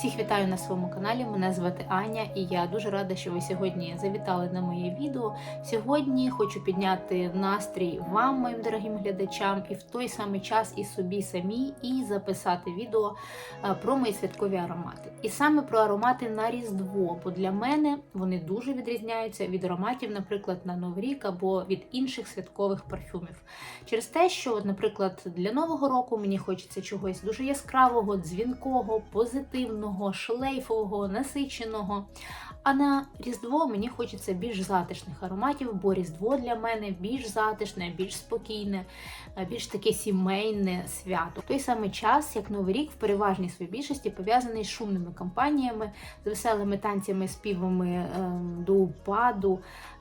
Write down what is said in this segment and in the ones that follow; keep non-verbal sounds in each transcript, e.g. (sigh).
Всіх вітаю на своєму каналі. Мене звати Аня, і я дуже рада, що ви сьогодні завітали на моє відео. Сьогодні хочу підняти настрій вам, моїм дорогим глядачам, і в той самий час і собі самі, і записати відео е, про мої святкові аромати. І саме про аромати на Різдво, бо для мене вони дуже відрізняються від ароматів, наприклад, на Новий рік або від інших святкових парфюмів. Через те, що, наприклад, для Нового року мені хочеться чогось дуже яскравого, дзвінкого, позитивного, шлейфового, насиченого. А на Різдво мені хочеться більш затишних ароматів, бо Різдво для мене більш затишне, більш спокійне, е, більш таке сімейне свято. Той самий час, як Новий рік, в переважній своїй більшості пов'язаний з шумними кампаніями, з веселими танцями, співами ем, до упаду,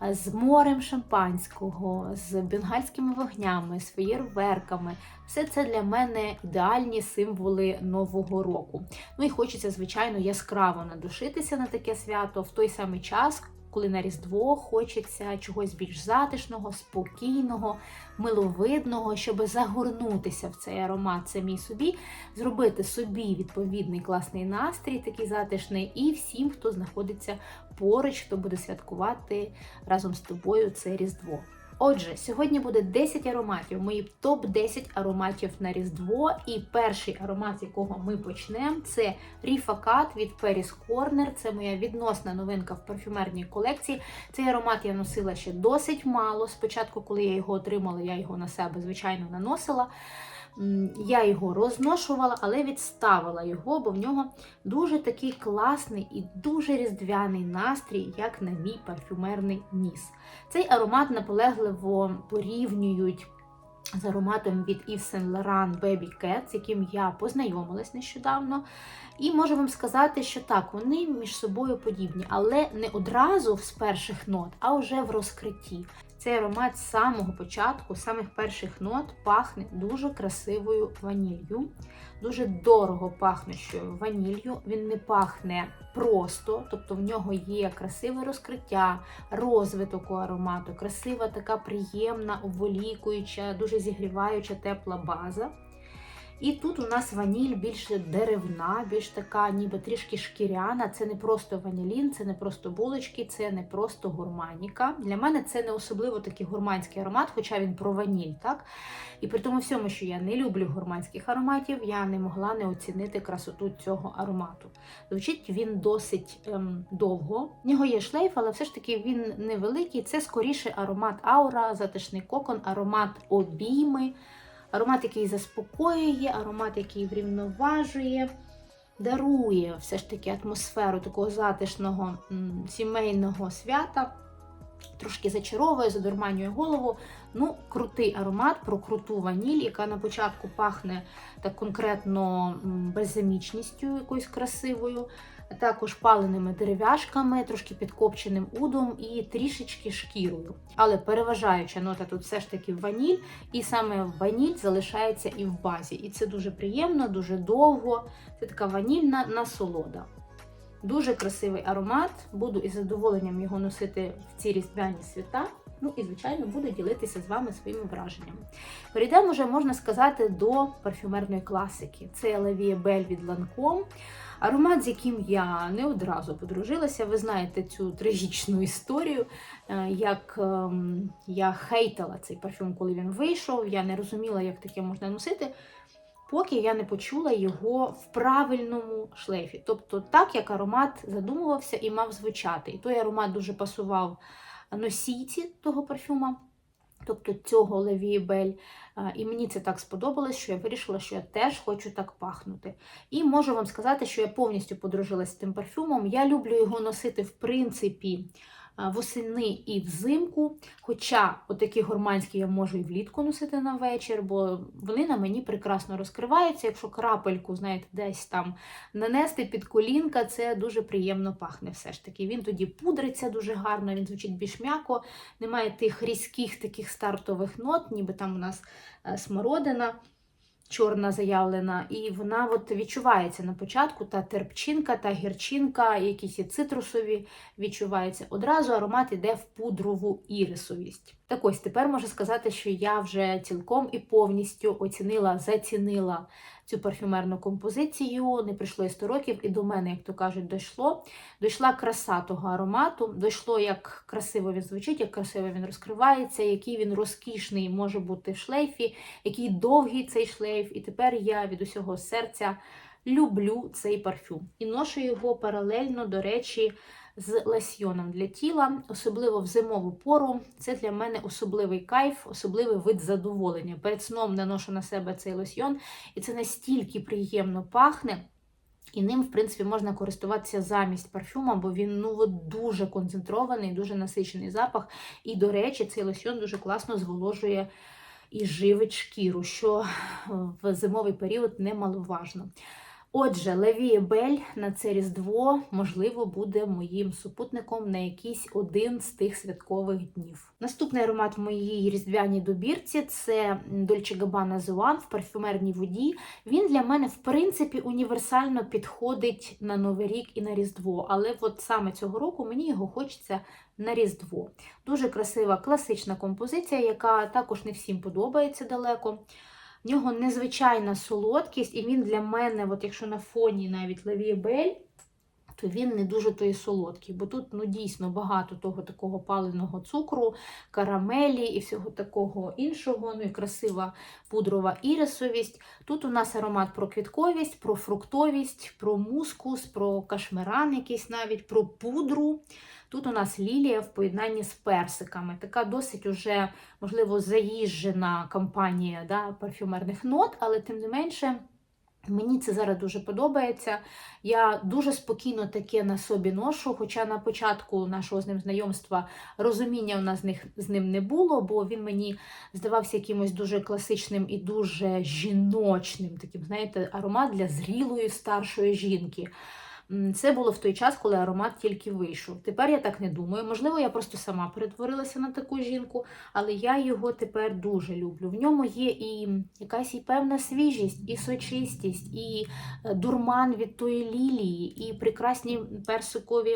з морем шампанського, з бенгальськими вогнями, з феєрверками. Все це для мене ідеальні символи Нового року. Ну і хочеться, звичайно, яскраво надушитися на таке свято в той самий час, коли на Різдво хочеться чогось більш затишного, спокійного, миловидного, щоб загорнутися в цей аромат самій собі, зробити собі відповідний класний настрій, такий затишний, і всім, хто знаходиться поруч, хто буде святкувати разом з тобою це Різдво. Отже, сьогодні буде 10 ароматів, мої топ-10 ароматів на Різдво. І перший аромат, з якого ми почнемо, це Ріфакат від Paris Corner. Це моя відносна новинка в парфюмерній колекції. Цей аромат я носила ще досить мало. Спочатку, коли я його отримала, я його на себе, звичайно, наносила. Я його розношувала, але відставила його, бо в нього дуже такий класний і дуже різдвяний настрій, як на мій парфюмерний ніс. Цей аромат наполегливо порівнюють з ароматом від Yves Saint Laurent Baby Cat, з яким я познайомилась нещодавно. І можу вам сказати, що так, вони між собою подібні, але не одразу з перших нот, а вже в розкритті. Цей аромат з самого початку, з самих перших нот, пахне дуже красивою ванілью, дуже дорого пахнущою ванілью. Він не пахне просто, тобто в нього є красиве розкриття, розвиток у аромату, красива, така приємна, обволікуюча, дуже зігріваюча тепла база. І тут у нас ваніль більш деревна, більш така, ніби трішки шкіряна. Це не просто ванілін, це не просто булочки, це не просто гурманіка. Для мене це не особливо такий гурманський аромат, хоча він про ваніль, так? І при тому всьому, що я не люблю гурманських ароматів, я не могла не оцінити красоту цього аромату. Звучить він досить ем, довго. В нього є шлейф, але все ж таки він невеликий. Це скоріше аромат аура, затишний кокон, аромат обійми. Аромат, який заспокоює, аромат, який врівноважує, дарує все ж таки атмосферу такого затишного сімейного свята, трошки зачаровує, задурманює голову. Ну, крутий аромат про круту ваніль, яка на початку пахне так конкретно м, беззамічністю якоюсь красивою, також паленими дерев'яшками, трошки підкопченим удом і трішечки шкірою. Але переважаюча нота тут все ж таки ваніль, і саме ваніль залишається і в базі. І це дуже приємно, дуже довго. Це така ванільна насолода. Дуже красивий аромат. Буду із задоволенням його носити в ці різдвяні свята. Ну і, звичайно, буду ділитися з вами своїми враженнями. Перейдемо вже, можна сказати, до парфюмерної класики. Це Vie Belle від Lancome. Аромат, з яким я не одразу подружилася. Ви знаєте цю трагічну історію, е, як ем, я хейтала цей парфюм, коли він вийшов. Я не розуміла, як таке можна носити. Поки я не почула його в правильному шлейфі. Тобто, так як аромат задумувався і мав звучати. І той аромат дуже пасував носійці того парфюма, тобто цього Левії Бель. І мені це так сподобалось, що я вирішила, що я теж хочу так пахнути. І можу вам сказати, що я повністю подружилася з тим парфюмом. Я люблю його носити, в принципі, восени і взимку. Хоча отакі гурманські я можу і влітку носити на вечір, бо вони на мені прекрасно розкриваються. Якщо крапельку, знаєте, десь там нанести під колінка, це дуже приємно пахне все ж таки. Він тоді пудриться дуже гарно, він звучить більш м'яко, немає тих різких таких стартових нот, ніби там у нас е, смородина чорна заявлена, і вона от відчувається на початку та терпчинка, та гірчинка, якісь і цитрусові відчуваються. Одразу аромат іде в пудрову ірисовість. Так ось тепер можу сказати, що я вже цілком і повністю оцінила, зацінила цю парфюмерну композицію. Не пройшло і 100 років, і до мене, як то кажуть, дійшло. Дійшла краса того аромату, дійшло, як красиво він звучить, як красиво він розкривається, який він розкішний може бути в шлейфі, який довгий цей шлейф. І тепер я від усього серця люблю цей парфюм. І ношу його паралельно, до речі, з лосьйоном для тіла, особливо в зимову пору. Це для мене особливий кайф, особливий вид задоволення. Перед сном наношу на себе цей лосьйон, і це настільки приємно пахне. І ним, в принципі, можна користуватися замість парфюма, бо він ну, дуже концентрований, дуже насичений запах. І, до речі, цей лосьйон дуже класно зволожує і живить шкіру, що в зимовий період немаловажно. Отже, Левіє Бель на це Різдво, можливо, буде моїм супутником на якийсь один з тих святкових днів. Наступний аромат в моїй різдвяній добірці це Dolce Gabbana One в парфюмерній воді. Він для мене, в принципі, універсально підходить на Новий рік і на Різдво. Але от саме цього року мені його хочеться на Різдво. Дуже красива класична композиція, яка також не всім подобається далеко. Нього незвичайна солодкість, і він для мене, от якщо на фоні навіть Лавієбель, то він не дуже той солодкий, бо тут ну, дійсно багато того такого паленого цукру, карамелі і всього такого іншого. Ну і красива пудрова ірисовість. Тут у нас аромат про квітковість, про фруктовість, про мускус, про кашмиран, якийсь навіть про пудру. Тут у нас лілія в поєднанні з персиками. Така досить уже, можливо, заїжджена кампанія да, парфюмерних нот, але тим не менше. Мені це зараз дуже подобається. Я дуже спокійно таке на собі ношу, хоча на початку нашого з ним знайомства розуміння у нас з, них, з ним не було, бо він мені здавався якимось дуже класичним і дуже жіночним, таким, знаєте, аромат для зрілої старшої жінки. Це було в той час, коли аромат тільки вийшов. Тепер я так не думаю. Можливо, я просто сама перетворилася на таку жінку, але я його тепер дуже люблю. В ньому є і якась і певна свіжість, і сочистість, і е, дурман від тої лілії, і прекрасні персикові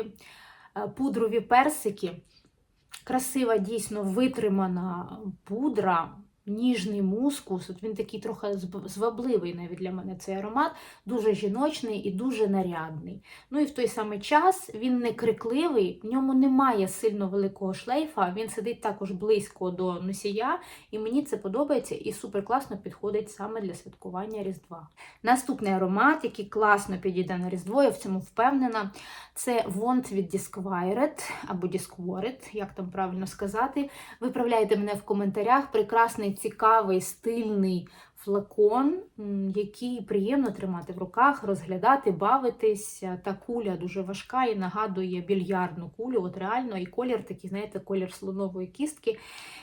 е, пудрові персики. Красива, дійсно витримана пудра ніжний мускус. От Він такий трохи звабливий навіть для мене цей аромат, дуже жіночний і дуже нарядний. Ну і в той самий час він не крикливий, в ньому немає сильно великого шлейфа, він сидить також близько до носія, і мені це подобається і супер класно підходить саме для святкування Різдва. Наступний аромат, який класно підійде на Різдво, я в цьому впевнена, це Вонт від Disquired або Disquired, як там правильно сказати. Виправляйте мене в коментарях. Прекрасний цікавий, стильний флакон, який приємно тримати в руках, розглядати, бавитись. Та куля дуже важка і нагадує більярдну кулю. От реально, і колір такий, знаєте, колір слонової кістки.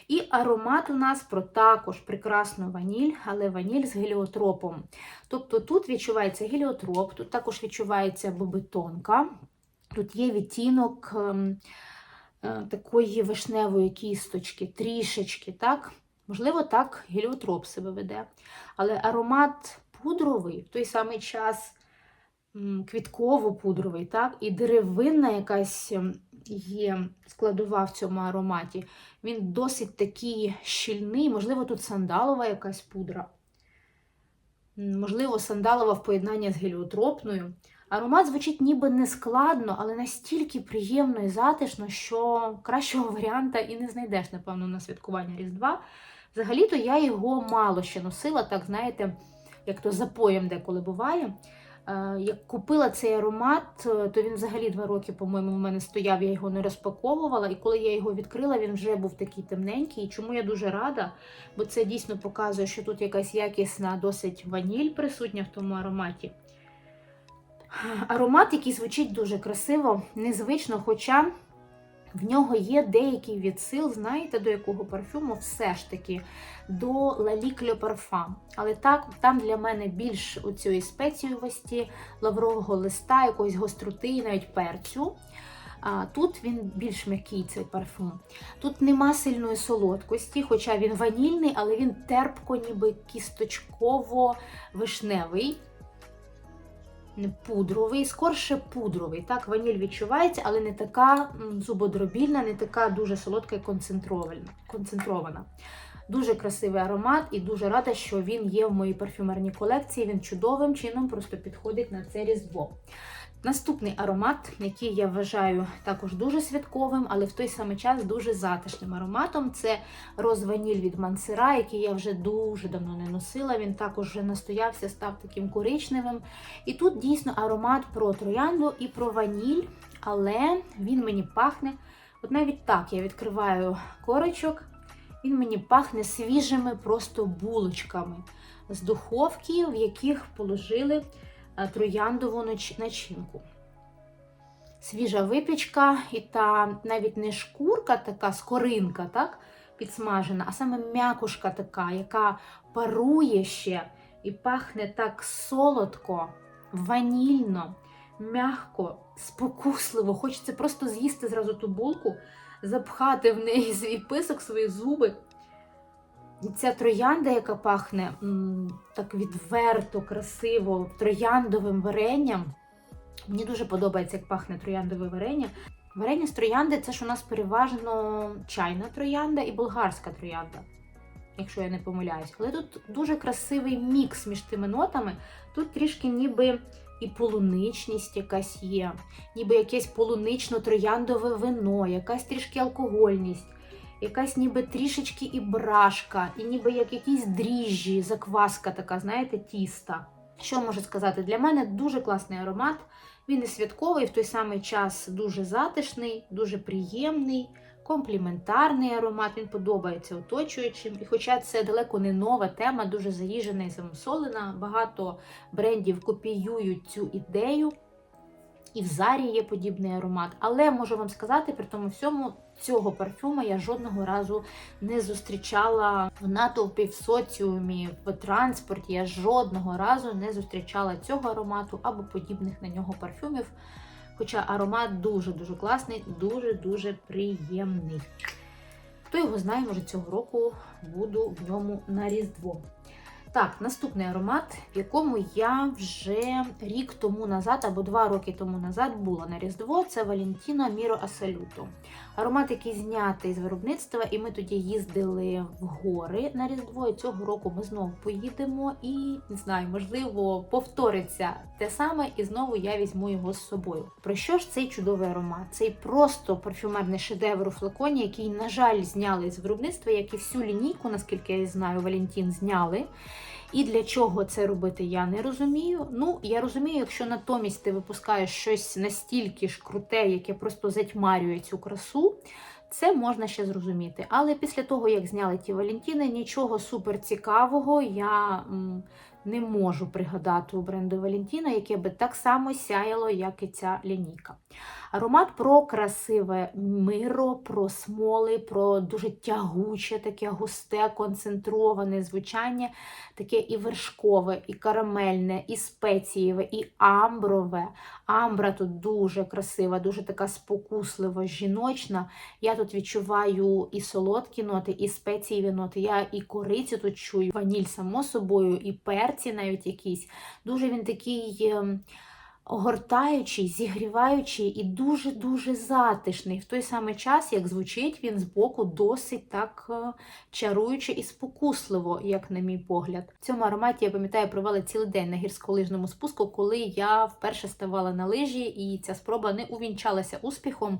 І аромат у нас про також прекрасну ваніль, але ваніль з геліотропом. Тобто тут відчувається геліотроп, тут також відчувається бобетонка, тут є відтінок. Ем, е, такої вишневої кісточки, трішечки, так? Можливо, так геліотроп себе веде. Але аромат пудровий в той самий час квітково-пудровий, так, і деревинна якась є складова в цьому ароматі. Він досить такий щільний, можливо, тут сандалова якась пудра. Можливо, сандалова в поєднанні з геліотропною. Аромат звучить ніби не складно, але настільки приємно і затишно, що кращого (laughs) варіанта і не знайдеш, напевно, на святкування Різдва. Взагалі-то я його мало ще носила, так знаєте, як то запоєм деколи буває. Е, як купила цей аромат, е, то він взагалі два роки, по-моєму, в мене стояв, я його не розпаковувала. І коли я його відкрила, він вже був такий темненький. І чому я дуже рада, бо це дійсно показує, що тут якась якісна, досить ваніль присутня в тому ароматі. Аромат, який звучить дуже красиво, незвично, хоча. В нього є деякий відсил, знаєте, до якого парфюму все ж таки до Lalique Le. Але так, там для мене більш у цієї спеціювості, лаврового листа, якоїсь гостроти і навіть перцю. А Тут він більш м'який цей парфум. Тут нема сильної солодкості, хоча він ванільний, але він терпко, ніби кісточково-вишневий. Пудровий, скорше пудровий. Так, ваніль відчувається, але не така зубодробільна, не така дуже солодка і концентрована. Дуже красивий аромат і дуже рада, що він є в моїй парфюмерній колекції. Він чудовим чином просто підходить на це різдво. Наступний аромат, який я вважаю також дуже святковим, але в той самий час дуже затишним ароматом, це розваніль від Мансера, який я вже дуже давно не носила. Він також вже настоявся, став таким коричневим. І тут дійсно аромат про троянду і про ваніль, але він мені пахне. От навіть так я відкриваю корочок, він мені пахне свіжими просто булочками з духовки, в яких положили трояндову начинку. Свіжа випічка, і та навіть не шкурка, така скоринка, так, підсмажена, а саме м'якушка така, яка парує ще і пахне так солодко, ванільно, м'яко, спокусливо. Хочеться просто з'їсти зразу ту булку, запхати в неї свій писок, свої зуби. І ця троянда, яка пахне так відверто, красиво, трояндовим варенням. Мені дуже подобається, як пахне трояндове варення. Варення з троянди це ж у нас переважно чайна троянда і болгарська троянда, якщо я не помиляюсь. Але тут дуже красивий мікс між тими нотами. Тут трішки ніби і полуничність якась є, ніби якесь полунично-трояндове вино, якась трішки алкогольність якась ніби трішечки і брашка, і ніби як якісь дріжджі, закваска така, знаєте, тіста. Що можу сказати? Для мене дуже класний аромат. Він і святковий, в той самий час дуже затишний, дуже приємний, компліментарний аромат. Він подобається оточуючим. І хоча це далеко не нова тема, дуже заїжджена і замусолена, багато брендів копіюють цю ідею. І в Зарі є подібний аромат. Але можу вам сказати, при тому всьому цього парфюма я жодного разу не зустрічала в натовпі, в соціумі, в транспорті. Я жодного разу не зустрічала цього аромату або подібних на нього парфюмів. Хоча аромат дуже-дуже класний, дуже-дуже приємний. Хто його знає, може цього року буду в ньому на Різдво. Так, наступний аромат, в якому я вже рік тому назад або два роки тому назад була на Різдво, це Valentino Miro Assoluto. Аромат, який знятий з виробництва, і ми тоді їздили в гори на Різдво. І цього року ми знову поїдемо і не знаю, можливо, повториться те саме, і знову я візьму його з собою. Про що ж цей чудовий аромат? Цей просто парфюмерний шедевр у флаконі, який, на жаль, зняли з виробництва, як і всю лінійку, наскільки я знаю, Валентін зняли. І для чого це робити, я не розумію. Ну, я розумію, якщо натомість ти випускаєш щось настільки ж круте, яке просто затьмарює цю красу, це можна ще зрозуміти. Але після того, як зняли ті Валентіни, нічого супер цікавого я не можу пригадати у бренду Валентіна, яке би так само сяяло, як і ця лінійка. Аромат про красиве миро, про смоли, про дуже тягуче, таке густе, концентроване звучання, таке і вершкове, і карамельне, і спецієве, і амброве. Амбра тут дуже красива, дуже така спокуслива, жіночна. Я тут відчуваю і солодкі ноти, і спецієві ноти. Я і корицю тут чую, ваніль, само собою, і перці навіть якісь. Дуже він такий. ем, огортаючий, зігріваючий і дуже-дуже затишний. В той самий час, як звучить, він збоку досить так е, чаруюче і спокусливо, як на мій погляд. В цьому ароматі, я пам'ятаю, провела цілий день на гірськолижному спуску, коли я вперше ставала на лижі, і ця спроба не увінчалася успіхом.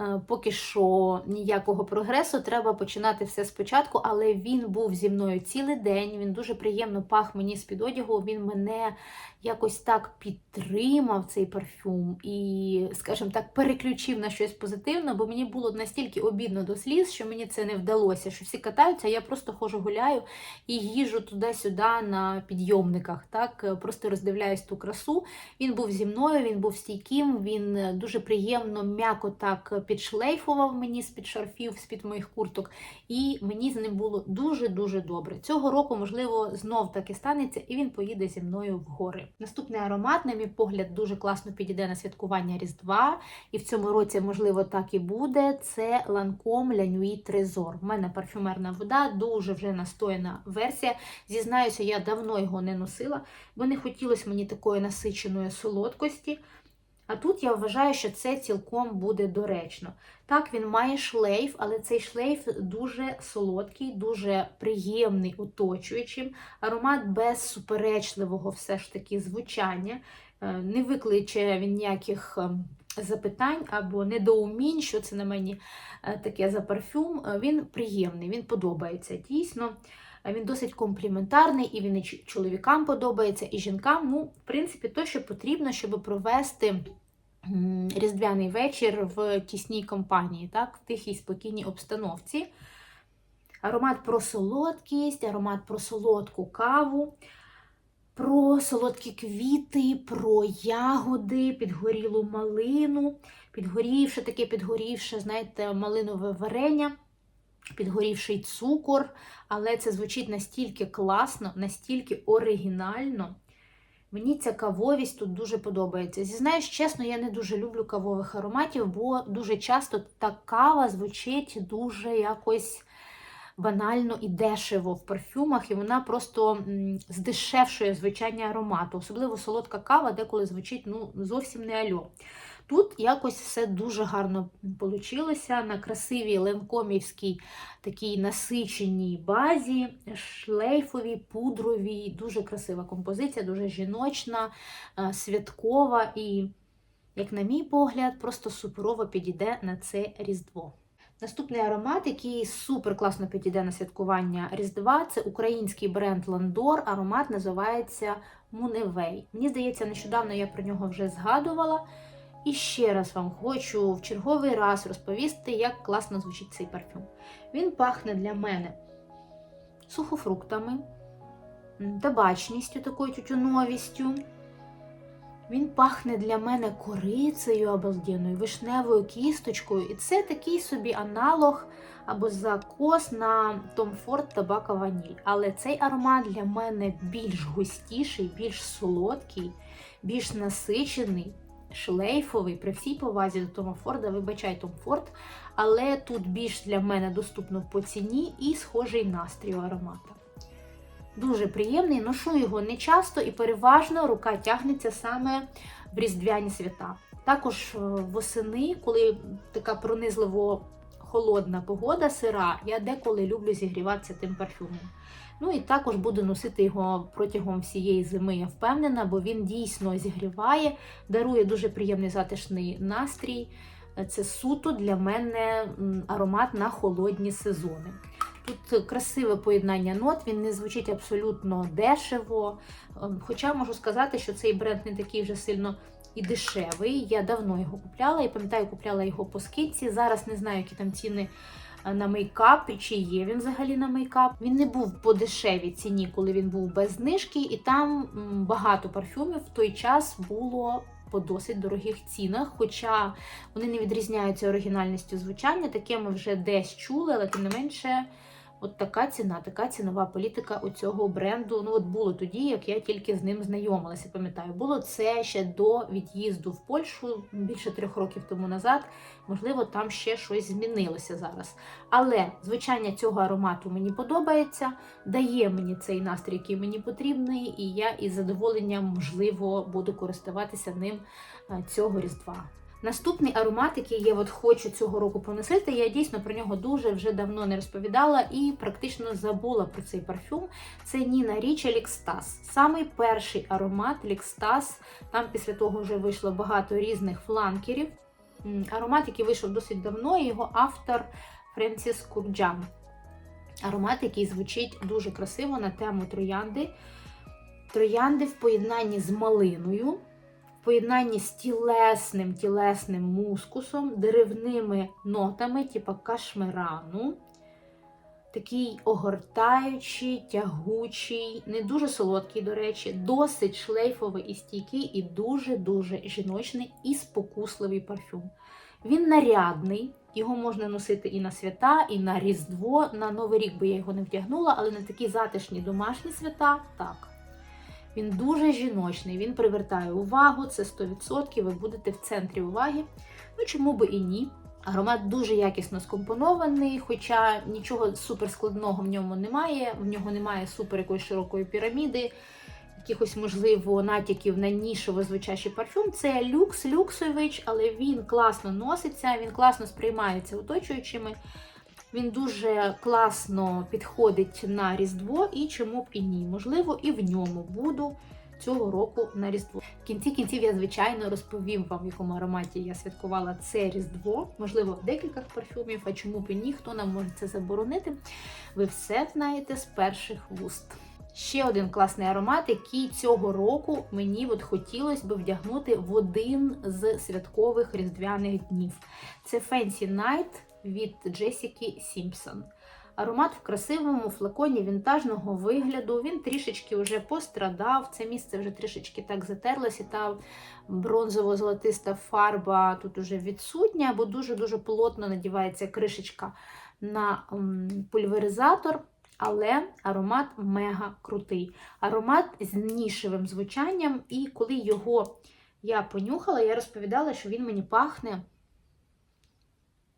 Е, Поки що ніякого прогресу, треба починати все спочатку, але він був зі мною цілий день. Він дуже приємно пах мені з-під одягу. Він мене якось так підтримав цей парфюм і, скажімо так, переключив на щось позитивне, бо мені було настільки обідно до сліз, що мені це не вдалося. Що всі катаються, а я просто хожу гуляю і їжу туди-сюди на підйомниках. Так, просто роздивляюсь ту красу. Він був зі мною, він був стійким, він дуже приємно, м'яко так підшлейфував мені з-під шарфів, з-під моїх курток, і мені з ним було дуже-дуже добре. Цього року, можливо, знов таки станеться, і він поїде зі мною в гори. Наступний аромат, на мій погляд, дуже класно підійде на святкування Різдва, і в цьому році, можливо, так і буде. Це La Nuit Trésor. У мене парфюмерна вода, дуже вже настояна версія. Зізнаюся, я давно його не носила, бо не хотілося мені такої насиченої солодкості. А тут я вважаю, що це цілком буде доречно. Так, він має шлейф, але цей шлейф дуже солодкий, дуже приємний, оточуючим. Аромат без суперечливого все ж таки звучання. Е, Не викличе він ніяких ем, запитань або недоумінь, що це на мені е, таке за парфюм. Е, Він приємний, він подобається дійсно. Він досить компліментарний, і він і чоловікам подобається, і жінкам. Ну, в принципі, то, що потрібно, щоб провести різдвяний вечір в тісній компанії, так, в тихій спокійній обстановці. Аромат про солодкість, аромат про солодку каву, про солодкі квіти, про ягоди, підгорілу малину, підгорівше таке підгорівше, знаєте, малинове варення, підгорівший цукор. Але це звучить настільки класно, настільки оригінально. Мені ця кавовість тут дуже подобається. Зізнаюсь, чесно, я не дуже люблю кавових ароматів, бо дуже часто та кава звучить дуже якось банально і дешево в парфюмах, і вона просто здешевшує звучання аромату. Особливо солодка кава деколи звучить ну, зовсім не альо. Тут якось все дуже гарно вийшло на красивій ленкомівській такій насиченій базі, шлейфовій, пудровій, дуже красива композиція, дуже жіночна, е, святкова і, як на мій погляд, просто суперово підійде на це Різдво. Наступний аромат, який супер класно підійде на святкування Різдва, це український бренд Ландор. Аромат називається Муневей. Мені здається, нещодавно я про нього вже згадувала. І ще раз вам хочу в черговий раз розповісти, як класно звучить цей парфюм. Він пахне для мене сухофруктами, табачністю, такою тютюновістю. Він пахне для мене корицею обалденною, вишневою кісточкою. І це такий собі аналог або закос на Tom Ford табака ваніль. Але цей аромат для мене більш густіший, більш солодкий, більш насичений, шлейфовий. При всій повазі до Тома Форда, вибачай Том Форд, але тут більш для мене доступно по ціні і схожий настрій аромата. Дуже приємний, ношу його не часто і переважно рука тягнеться саме в різдвяні свята. Також е, восени, коли така пронизливо холодна погода, сира, я деколи люблю зігріватися тим парфюмом. Ну і також буду носити його протягом всієї зими, я впевнена, бо він дійсно зігріває, дарує дуже приємний затишний настрій. Це суто для мене аромат на холодні сезони. Тут красиве поєднання нот, він не звучить абсолютно дешево. Ем, Хоча можу сказати, що цей бренд не такий вже сильно і дешевий. Я давно його купляла і пам'ятаю, купляла його по скидці. Зараз не знаю, які там ціни на мейкап, чи є він взагалі на мейкап. Він не був по дешевій ціні, коли він був без знижки, і там багато парфюмів в той час було. По досить дорогих цінах, хоча вони не відрізняються оригінальністю звучання, таке ми вже десь чули, але тим не менше, от така ціна, така цінова політика у цього бренду. Ну, от було тоді, як я тільки з ним знайомилася. Пам'ятаю, було це ще до від'їзду в Польщу більше трьох років тому назад. Можливо, там ще щось змінилося зараз. Але звучання цього аромату мені подобається, дає мені цей настрій, який мені потрібний, і я із задоволенням, можливо, буду користуватися ним е, цього різдва. Наступний аромат, який я от хочу цього року поносити, я дійсно про нього дуже вже давно не розповідала і практично забула про цей парфюм. Це Ніна Річа Лікстас. Самий перший аромат Лікстас. Там після того вже вийшло багато різних фланкерів. Аромат, який вийшов досить давно, і його автор Френсіс Курджан. Аромат, який звучить дуже красиво на тему троянди. Троянди в поєднанні з малиною, поєднанні з тілесним тілесним мускусом, деревними нотами, типу кашмирану. Такий огортаючий, тягучий, не дуже солодкий, до речі, досить шлейфовий і стійкий, і дуже-дуже жіночний і спокусливий парфюм. Він нарядний, його можна носити і на свята, і на Різдво. На Новий рік би я його не вдягнула, але на такі затишні домашні свята так. Він дуже жіночний, він привертає увагу, це 100%, ви будете в центрі уваги. Ну чому би і ні? Аромат дуже якісно скомпонований, хоча нічого суперскладного в ньому немає. В нього немає супер якоїсь широкої піраміди, якихось, можливо, натяків на нішово звучащий парфюм. Це люкс, люксович, але він класно носиться, він класно сприймається оточуючими. Він дуже класно підходить на Різдво, і чому б і ні. Можливо, і в ньому буду цього року на Різдво. В кінці кінців я, звичайно, розповім вам, в якому ароматі я святкувала це Різдво. Можливо, в декількох парфюмів, а чому б і ні, хто нам може це заборонити. Ви все знаєте з перших вуст. Ще один класний аромат, який цього року мені от хотілося б вдягнути в один з святкових різдвяних днів. Це Fancy Night від Джесіки Сімпсон. Аромат в красивому флаконі вінтажного вигляду. Він трішечки вже пострадав. Це місце вже трішечки так затерлося. Та бронзово-золотиста фарба тут уже відсутня, бо дуже-дуже плотно надівається кришечка на пульверизатор. Але аромат мега крутий. Аромат з нішевим звучанням, і коли його я понюхала, я розповідала, що він мені пахне.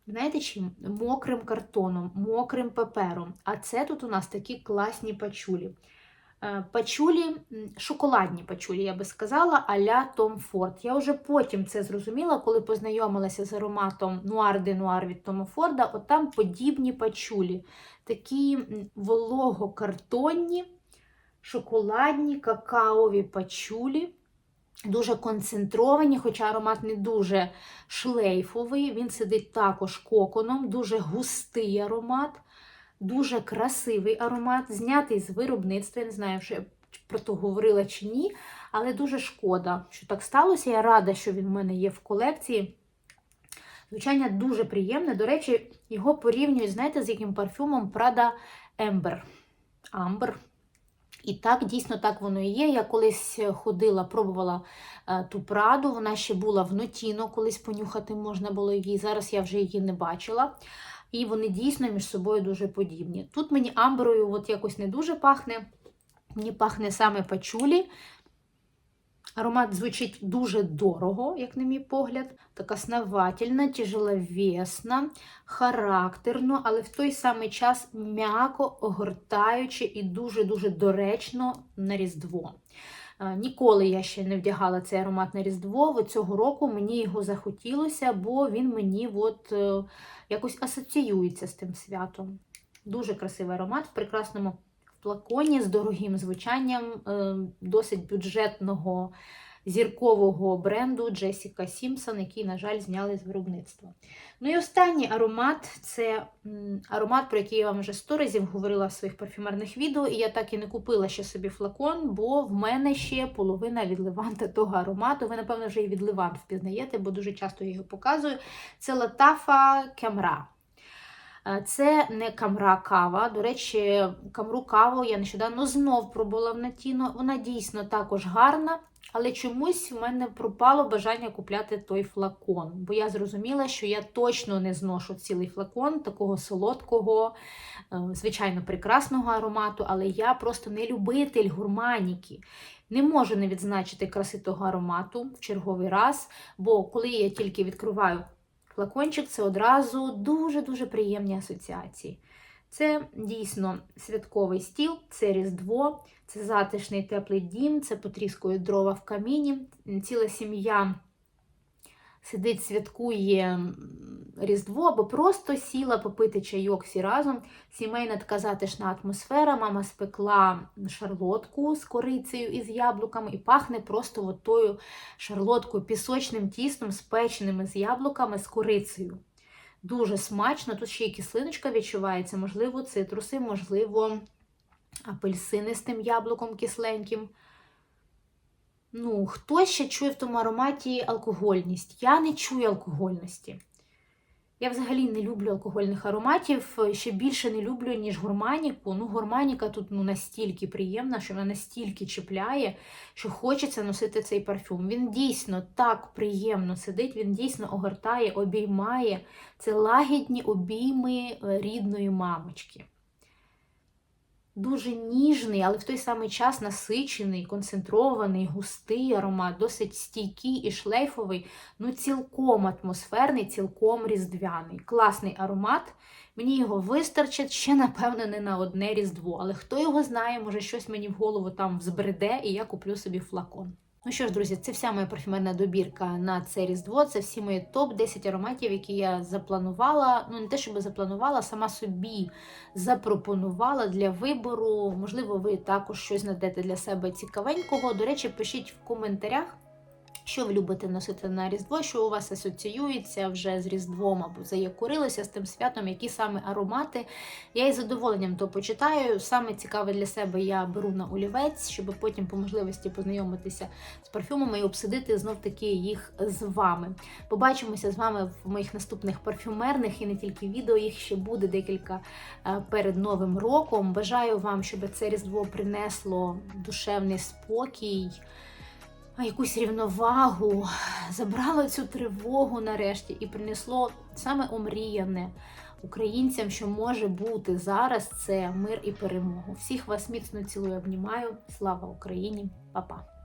Знаєте чим? Мокрим картоном, мокрим папером. А це тут у нас такі класні пачулі. Е, пачулі, шоколадні пачулі, я би сказала, а-ля Том Форд. Я вже потім це зрозуміла, коли познайомилася з ароматом Нуар де Нуар від Тома Форда. От там подібні пачулі, такі вологокартонні, шоколадні, какаові пачулі. Дуже концентровані, хоча аромат не дуже шлейфовий. Він сидить також коконом, дуже густий аромат, дуже красивий аромат, знятий з виробництва. Я не знаю, що я про то говорила чи ні, але дуже шкода, що так сталося. Я рада, що він в мене є в колекції. Звичайно, дуже приємне. До речі, його порівнюють, знаєте, з яким парфюмом Prada Amber. Amber. І так, дійсно, так воно і є. Я колись ходила, пробувала е, ту праду, вона ще була в Нотіно, колись понюхати можна було її. Зараз я вже її не бачила. І вони дійсно між собою дуже подібні. Тут мені амброю от якось не дуже пахне. Мені пахне саме пачулі. Аромат звучить дуже дорого, як на мій погляд. Така снавательна, тяжеловесна, характерно, але в той самий час м'яко огортаючи і дуже-дуже доречно на Різдво. Е, ніколи я ще не вдягала цей аромат на Різдво. От цього року мені його захотілося, бо він мені от, е, якось асоціюється з тим святом. Дуже красивий аромат в прекрасному флаконі з дорогим звучанням е, досить бюджетного зіркового бренду Джесіка Сімпсон, який, на жаль, зняли з виробництва. Ну і останній аромат це аромат, про який я вам вже сто разів говорила в своїх парфюмерних відео, і я так і не купила ще собі флакон, бо в мене ще половина від Леванта того аромату. Ви, напевно, вже і від Левант впізнаєте, бо дуже часто я його показую. Це Латафа Кемра. Е, це не камра кава. До речі, камру каву я нещодавно знов пробувала в Натіно. Вона дійсно також гарна, але чомусь в мене пропало бажання купляти той флакон. Бо я зрозуміла, що я точно не зношу цілий флакон такого солодкого, е, звичайно, прекрасного аромату, але я просто не любитель гурманіки. Не можу не відзначити краси того аромату в черговий раз, бо коли я тільки відкриваю Флакончик це одразу дуже-дуже приємні асоціації. Це дійсно святковий стіл, це Різдво, це затишний теплий дім, це потріскує дрова в каміні. Ціла сім'я сидить, святкує Різдво, або просто сіла попити чайок всі разом. Сімейна така затишна атмосфера. Мама спекла шарлотку з корицею і з яблуками, і пахне просто от тою шарлоткою, пісочним тістом, спеченими з яблуками з корицею. Дуже смачно, тут ще й кислиночка відчувається, можливо, цитруси, можливо, апельсини з тим яблуком кисленьким. Ну, Хтось ще чує в тому ароматі алкогольність. Я не чую алкогольності. Я взагалі не люблю алкогольних ароматів, ще більше не люблю, ніж гурманіку. Ну, гурманіка тут ну, настільки приємна, що вона настільки чіпляє, що хочеться носити цей парфюм. Він дійсно так приємно сидить, він дійсно огортає, обіймає. Це лагідні обійми е, рідної мамочки. Дуже ніжний, але в той самий час насичений, концентрований, густий аромат, досить стійкий і шлейфовий, ну цілком атмосферний, цілком різдвяний. Класний аромат. Мені його вистачить ще, напевно, не на одне різдво. Але хто його знає, може щось мені в голову там взбреде, і я куплю собі флакон. Ну що ж, друзі, це вся моя парфюмерна добірка на це різдво. Це всі мої топ-10 ароматів, які я запланувала. Ну, не те, щоб запланувала, сама собі запропонувала для вибору. Можливо, ви також щось знайдете для себе цікавенького. До речі, пишіть в коментарях. Що ви любите носити на Різдво, що у вас асоціюється вже з Різдвом або заякурилося з тим святом, які саме аромати. Я із задоволенням то почитаю. Саме цікаве для себе я беру на олівець, щоб потім по можливості познайомитися з парфюмами і обсудити знов таки їх з вами. Побачимося з вами в моїх наступних парфюмерних і не тільки відео, їх ще буде декілька е, перед Новим роком. Бажаю вам, щоб це Різдво принесло душевний спокій якусь рівновагу, забрало цю тривогу нарешті і принесло саме омріяне українцям, що може бути зараз це мир і перемогу. Всіх вас міцно цілую, обнімаю. Слава Україні, Па-па!